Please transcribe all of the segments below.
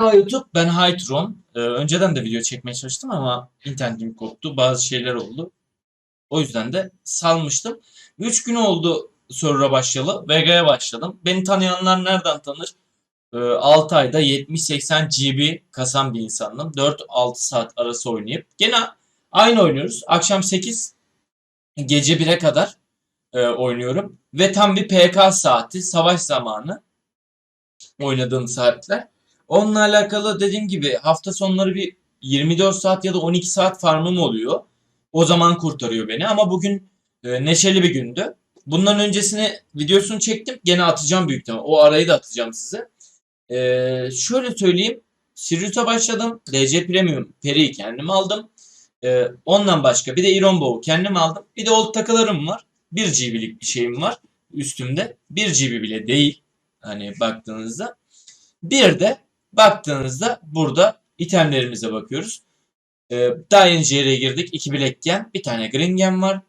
Merhaba YouTube, ben Haytron. Ee, önceden de video çekmeye çalıştım ama internetim koptu. Bazı şeyler oldu. O yüzden de salmıştım. 3 gün oldu server'a başlayalı. Vega'ya başladım. Beni tanıyanlar nereden tanır? Ee, 6 ayda 70-80 GB kasan bir insandım. 4-6 saat arası oynayıp. Gene aynı oynuyoruz. Akşam 8 gece 1'e kadar e, oynuyorum. Ve tam bir PK saati, savaş zamanı oynadığım saatler. Onunla alakalı dediğim gibi hafta sonları bir 24 saat ya da 12 saat farmım oluyor. O zaman kurtarıyor beni ama bugün e, neşeli bir gündü. Bundan öncesini videosunu çektim. Gene atacağım büyük ihtimal. O arayı da atacağım size. E, şöyle söyleyeyim. Sirius'a başladım. DC Premium Peri'yi kendim aldım. E, ondan başka bir de Iron Bow'u kendim aldım. Bir de old takılarım var. 1 GB'lik bir şeyim var üstümde. 1 GB bile değil. Hani baktığınızda. Bir de baktığınızda burada itemlerimize bakıyoruz. Ee, daha yeni JR'ye girdik. 2 Black Gem, bir tane Green Gem var.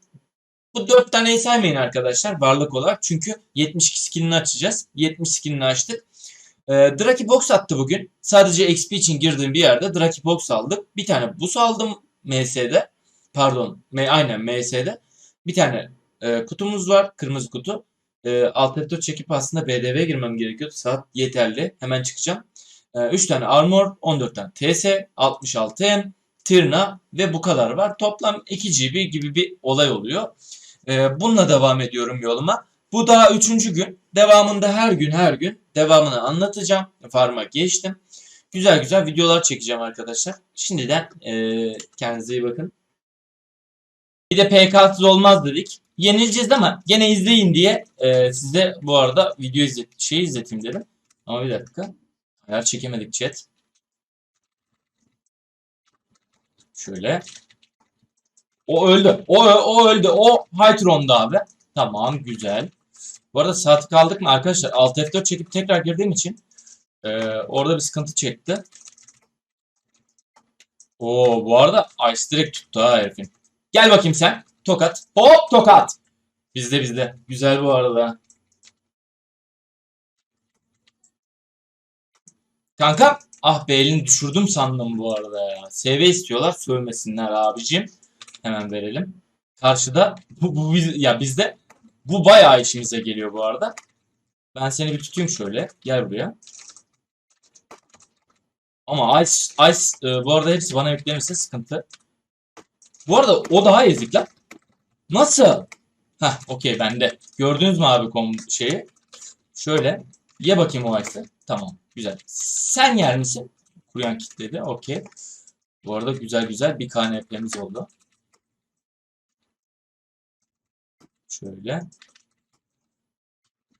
Bu 4 taneyi saymayın arkadaşlar varlık olarak. Çünkü 72 skinini açacağız. 70 skinini açtık. Ee, Draki Box attı bugün. Sadece XP için girdiğim bir yerde Draki Box aldık. Bir tane bus aldım MS'de. Pardon. M aynen MS'de. Bir tane e, kutumuz var. Kırmızı kutu. E, alt F4 çekip aslında BDV'ye girmem gerekiyordu. Saat yeterli. Hemen çıkacağım. 3 tane armor, 14 tane TS, 66M, Tırna ve bu kadar var. Toplam 2 GB gibi bir olay oluyor. Ee, bununla devam ediyorum yoluma. Bu daha 3. gün. Devamında her gün her gün devamını anlatacağım. Farm'a geçtim. Güzel güzel videolar çekeceğim arkadaşlar. Şimdiden e, kendinize iyi bakın. Bir de PK'sız olmaz dedik. Yenileceğiz ama gene izleyin diye e, size bu arada video izlet şey izleteyim dedim. Ama bir dakika. Ayar çekemedik chat. Şöyle. O öldü. O, o öldü. O Hytron'da abi. Tamam güzel. Bu arada saat kaldık mı arkadaşlar? Alt F4 çekip tekrar girdiğim için e, orada bir sıkıntı çekti. Oo bu arada Ice direkt tuttu ha herifin. Gel bakayım sen. Tokat. Hop tokat. Bizde bizde. Güzel bu arada. Kanka ah be elini düşürdüm sandım bu arada ya. SV istiyorlar sövmesinler abicim. Hemen verelim. Karşıda bu, bu ya bizde bu bayağı işimize geliyor bu arada. Ben seni bir tutayım şöyle. Gel buraya. Ama Ice, Ice e, bu arada hepsi bana yüklenirse sıkıntı. Bu arada o daha ezik lan. Nasıl? Heh okey bende. Gördünüz mü abi kom şeyi? Şöyle. Ye bakayım o Ice'ı. Tamam. Güzel. Sen yer misin? Kuruyan kitledi. Okey. Bu arada güzel güzel bir KNP'miz oldu. Şöyle.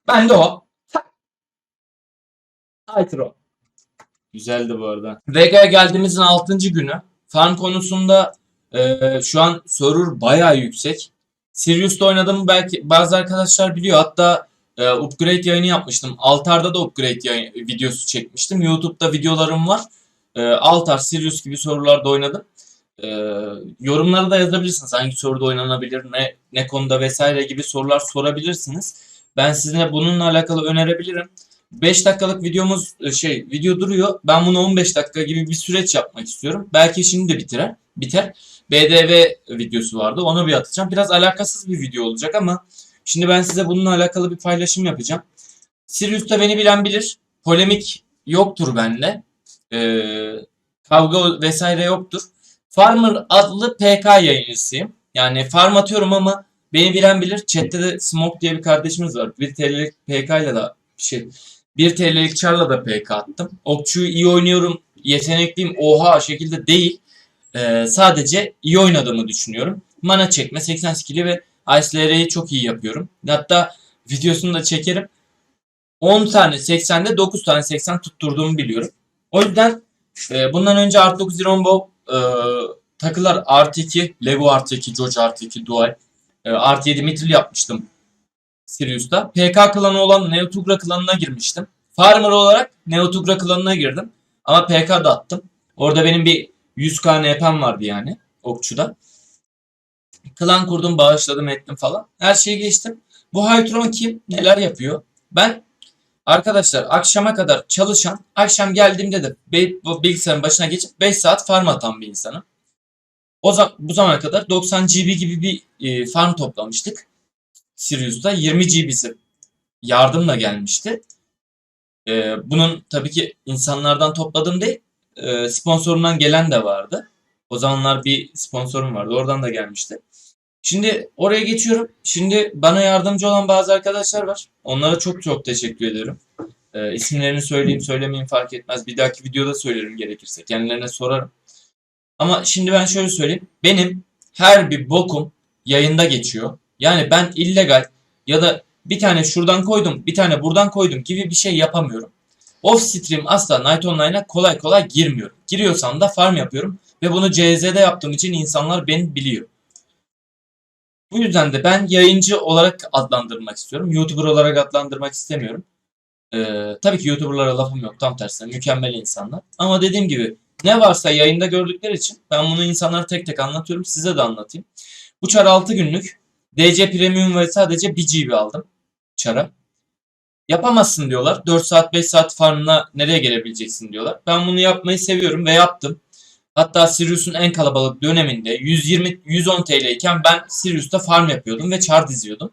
Ben de o. Haytro. Güzeldi bu arada. Vega'ya geldiğimizin 6. günü. Farm konusunda e, şu an server bayağı yüksek. Sirius'ta oynadığımı belki bazı arkadaşlar biliyor. Hatta e, upgrade yayını yapmıştım. Altar'da da upgrade yayın, videosu çekmiştim. YouTube'da videolarım var. E, Altar, Sirius gibi sorularda oynadım. E, yorumlara da yazabilirsiniz. Hangi soruda oynanabilir, ne, ne konuda vesaire gibi sorular sorabilirsiniz. Ben size bununla alakalı önerebilirim. 5 dakikalık videomuz şey video duruyor. Ben bunu 15 dakika gibi bir süreç yapmak istiyorum. Belki şimdi de bitirer. Biter. BDV videosu vardı. Onu bir atacağım. Biraz alakasız bir video olacak ama Şimdi ben size bununla alakalı bir paylaşım yapacağım. Sirius'ta beni bilen bilir. Polemik yoktur bende. Ee, kavga vesaire yoktur. Farmer adlı PK yayıncısıyım. Yani farm atıyorum ama beni bilen bilir. Chat'te de Smoke diye bir kardeşimiz var. 1 TL'lik PK ile de şey 1 TL'lik Char'la da PK attım. Okçuyu iyi oynuyorum. Yetenekliyim. Oha şekilde değil. Ee, sadece iyi oynadığımı düşünüyorum. Mana çekme 80 skill'i ve IceLR'yi çok iyi yapıyorum. Hatta videosunu da çekerim. 10 tane 80'de 9 tane 80 tutturduğumu biliyorum. O yüzden e, bundan önce Art 9 Rombo e, takılar artı 2, Lego artı 2, George artı 2, Dual e, artı 7 Mithril yapmıştım Sirius'ta. PK klanı olan Neotugra klanına girmiştim. Farmer olarak Neotugra klanına girdim. Ama PK da attım. Orada benim bir 100k NP'm vardı yani okçuda. Klan kurdum, bağışladım, ettim falan. Her şeyi geçtim. Bu Haytron kim? Neler yapıyor? Ben Arkadaşlar akşama kadar çalışan, akşam geldiğimde de bilgisayarın başına geçip 5 saat farm atan bir insanım. O zaman bu zamana kadar 90 GB gibi bir e, farm toplamıştık. Sirius'ta 20 GB'si yardımla gelmişti. E, bunun tabii ki insanlardan topladığım değil, e, sponsorundan gelen de vardı. O zamanlar bir sponsorum vardı. Oradan da gelmişti. Şimdi oraya geçiyorum. Şimdi bana yardımcı olan bazı arkadaşlar var. Onlara çok çok teşekkür ederim. E, isimlerini söyleyeyim söylemeyeyim fark etmez. Bir dahaki videoda söylerim gerekirse. Kendilerine sorarım. Ama şimdi ben şöyle söyleyeyim. Benim her bir bokum yayında geçiyor. Yani ben illegal ya da bir tane şuradan koydum, bir tane buradan koydum gibi bir şey yapamıyorum. Off stream asla Night Online'a kolay kolay girmiyorum. Giriyorsam da farm yapıyorum ve bunu CZ'de yaptığım için insanlar beni biliyor. Bu yüzden de ben yayıncı olarak adlandırmak istiyorum. YouTuber olarak adlandırmak istemiyorum. Ee, tabii ki YouTuber'lara lafım yok. Tam tersine mükemmel insanlar. Ama dediğim gibi ne varsa yayında gördükleri için ben bunu insanlara tek tek anlatıyorum. Size de anlatayım. Bu çar 6 günlük. DC Premium ve sadece 1 GB aldım çara. Yapamazsın diyorlar. 4 saat 5 saat farmına nereye gelebileceksin diyorlar. Ben bunu yapmayı seviyorum ve yaptım. Hatta Sirius'un en kalabalık döneminde 120-110 TL iken ben Sirius'ta farm yapıyordum ve char diziyordum.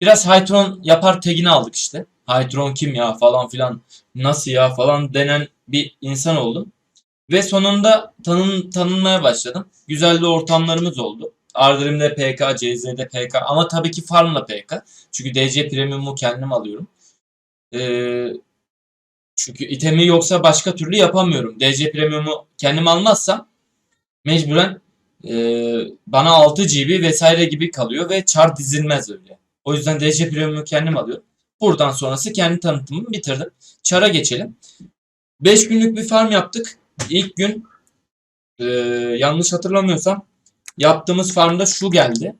Biraz Hytron yapar tagini aldık işte. Hytron kim ya falan filan nasıl ya falan denen bir insan oldum. Ve sonunda tanın, tanınmaya başladım. Güzel de ortamlarımız oldu. Arderim'de PK, CZ'de PK ama tabii ki Farm'la PK. Çünkü DC Premium'u kendim alıyorum. Ee, çünkü itemi yoksa başka türlü yapamıyorum. DC Premium'u kendim almazsam mecburen e, bana 6 GB vesaire gibi kalıyor ve char dizilmez öyle. O yüzden DC Premium'u kendim alıyorum. Buradan sonrası kendi tanıtımımı bitirdim. Char'a geçelim. 5 günlük bir farm yaptık. İlk gün e, yanlış hatırlamıyorsam yaptığımız farmda şu geldi.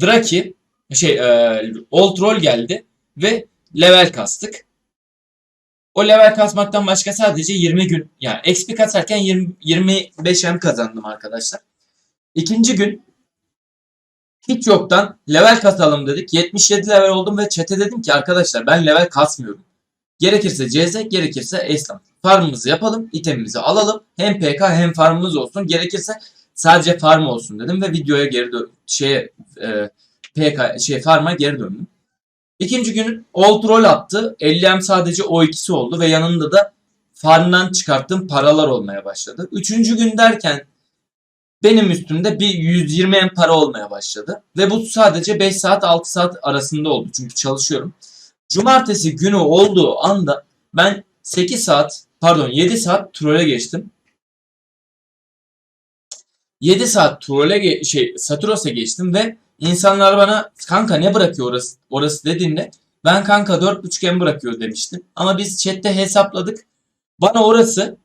Draki şey e, Old Roll geldi ve level kastık. O level kasmaktan başka sadece 20 gün yani XP kasarken 20, 25 M kazandım arkadaşlar. İkinci gün hiç yoktan level kasalım dedik. 77 level oldum ve chat'e dedim ki arkadaşlar ben level kasmıyorum. Gerekirse CZ gerekirse Eslam. Farmımızı yapalım, itemimizi alalım. Hem PK hem farmımız olsun. Gerekirse sadece farm olsun dedim ve videoya geri dön şeye e, PK şey farm'a geri döndüm. İkinci günün old roll attı. 50M sadece o ikisi oldu ve yanında da farmdan çıkarttığım paralar olmaya başladı. Üçüncü gün derken benim üstümde bir 120 M para olmaya başladı. Ve bu sadece 5 saat 6 saat arasında oldu. Çünkü çalışıyorum. Cumartesi günü olduğu anda ben 8 saat pardon 7 saat trole geçtim. 7 saat trole ge- şey Saturos'a geçtim ve insanlar bana kanka ne bırakıyor orası orası dediğinde ben kanka 4.5 M bırakıyor demiştim. Ama biz chatte hesapladık. Bana orası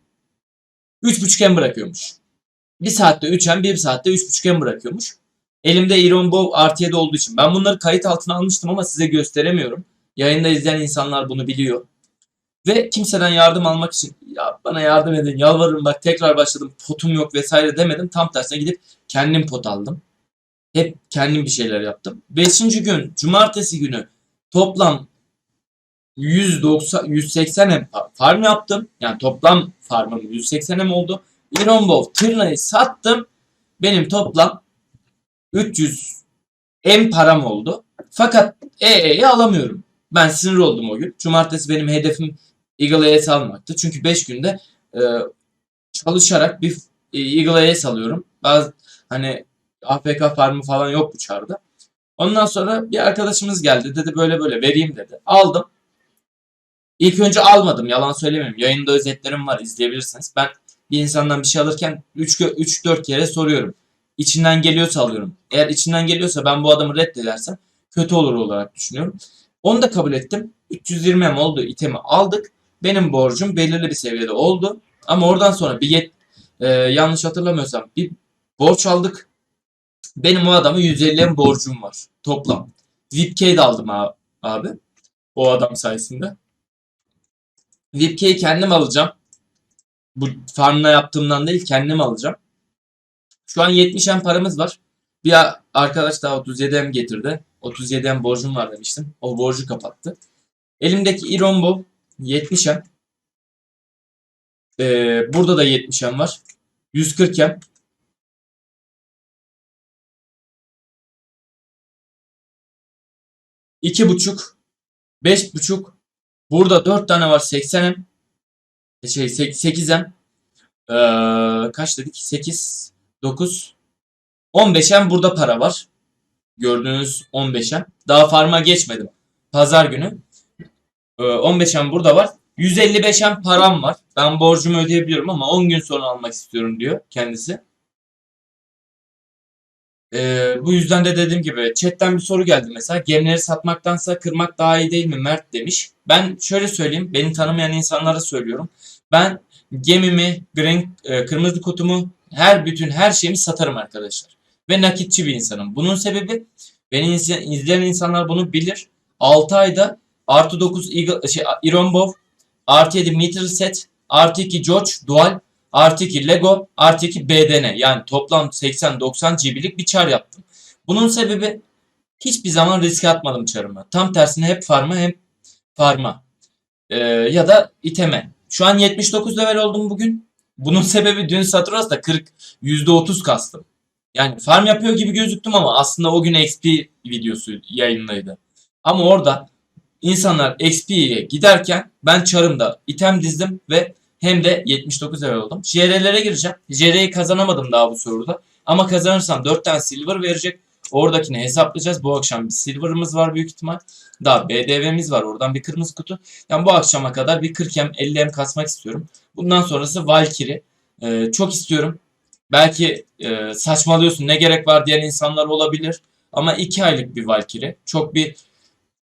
3.5 M bırakıyormuş. 1 saatte 3 M, 1 saatte 3.5 M bırakıyormuş. Elimde Iron Bow artı 7 olduğu için. Ben bunları kayıt altına almıştım ama size gösteremiyorum. Yayında izleyen insanlar bunu biliyor. Ve kimseden yardım almak için ya bana yardım edin yalvarırım bak tekrar başladım potum yok vesaire demedim. Tam tersine gidip kendim pot aldım. Hep kendim bir şeyler yaptım. Beşinci gün cumartesi günü toplam 190 180 M farm yaptım. Yani toplam farmım 180 M oldu. Iron Bow tırnayı sattım. Benim toplam 300 M param oldu. Fakat EE'yi alamıyorum. Ben sinir oldum o gün. Cumartesi benim hedefim Eagle ES almaktı. Çünkü 5 günde e, çalışarak bir e, Eagle ES alıyorum. Bazı hani AFK farmı falan yok bu çarda. Ondan sonra bir arkadaşımız geldi. Dedi böyle böyle vereyim dedi. Aldım. İlk önce almadım. Yalan söylemeyeyim. Yayında özetlerim var. izleyebilirsiniz. Ben bir insandan bir şey alırken 3-4 kere soruyorum. İçinden geliyorsa alıyorum. Eğer içinden geliyorsa ben bu adamı reddedersem kötü olur olarak düşünüyorum. Onu da kabul ettim. 320 M oldu itemi aldık. Benim borcum belirli bir seviyede oldu. Ama oradan sonra bir yet, e, yanlış hatırlamıyorsam bir borç aldık. Benim o adama 150'ye borcum var toplam. VIPK de aldım abi. O adam sayesinde. VIPK'yi kendim alacağım. Bu farmla yaptığımdan değil kendim alacağım. Şu an 70M paramız var. Bir arkadaş daha 37M getirdi. 37M borcum var demiştim. O borcu kapattı. Elimdeki iron bu. 70M. Ee, burada da 70M var. 140M. 2.5, 5.5. Burada 4 tane var 80'im. E, şey 8'em. Ee, kaç dedik? 8, 9, 15'em burada para var. Gördüğünüz 15'em. Daha farma geçmedim. Pazar günü. Ee, 15'em burada var. 155'em param var. Ben borcumu ödeyebiliyorum ama 10 gün sonra almak istiyorum diyor kendisi. Ee, bu yüzden de dediğim gibi chatten bir soru geldi mesela. Gemileri satmaktansa kırmak daha iyi değil mi Mert demiş. Ben şöyle söyleyeyim. Beni tanımayan insanlara söylüyorum. Ben gemimi, green, e, kırmızı kutumu, her bütün her şeyimi satarım arkadaşlar. Ve nakitçi bir insanım. Bunun sebebi beni izleyen, insanlar bunu bilir. 6 ayda artı 9 Eagle, şey, Irombov, artı 7 meter set, artı 2 George Dual, artı 2 Lego, artı 2 BDN. Yani toplam 80-90 GB'lik bir çar yaptım. Bunun sebebi hiçbir zaman riske atmadım çarımı. Tam tersine hep farma hem farma. Ee, ya da iteme. Şu an 79 level oldum bugün. Bunun sebebi dün Saturas'ta 40 %30 kastım. Yani farm yapıyor gibi gözüktüm ama aslında o gün XP videosu yayınlıydı. Ama orada insanlar XP'ye giderken ben çarımda item dizdim ve hem de 79 level oldum. JR'lere gireceğim. JR'yi kazanamadım daha bu soruda. Ama kazanırsam 4 tane silver verecek. Oradakini hesaplayacağız. Bu akşam bir silver'ımız var büyük ihtimal. Daha BDV'miz var. Oradan bir kırmızı kutu. Yani bu akşama kadar bir 40M 50M kasmak istiyorum. Bundan sonrası Valkyrie. Ee, çok istiyorum. Belki e, saçmalıyorsun ne gerek var diyen insanlar olabilir. Ama 2 aylık bir Valkyrie. Çok bir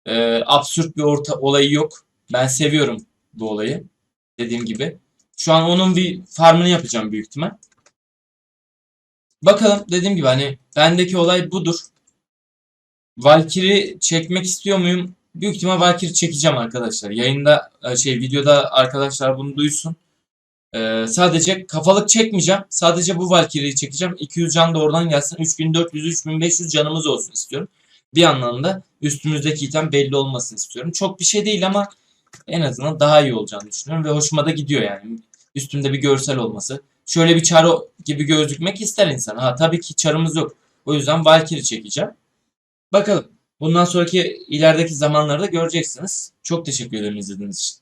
e, absürt bir orta olayı yok. Ben seviyorum bu olayı. Dediğim gibi. Şu an onun bir farmını yapacağım büyük ihtimal. Bakalım dediğim gibi hani bendeki olay budur. Valkyrie çekmek istiyor muyum? Büyük ihtimal Valkyrie çekeceğim arkadaşlar. Yayında şey videoda arkadaşlar bunu duysun. Ee, sadece kafalık çekmeyeceğim. Sadece bu Valkyrie'yi çekeceğim. 200 can da oradan gelsin. 3400 3500 canımız olsun istiyorum. Bir anlamda üstümüzdeki item belli olmasını istiyorum. Çok bir şey değil ama en azından daha iyi olacağını düşünüyorum ve hoşuma da gidiyor yani. Üstümde bir görsel olması. Şöyle bir çaro gibi gözükmek ister insan. Ha tabii ki çarımız yok. O yüzden Valkyrie çekeceğim. Bakalım. Bundan sonraki ilerideki zamanlarda göreceksiniz. Çok teşekkür ederim izlediğiniz için.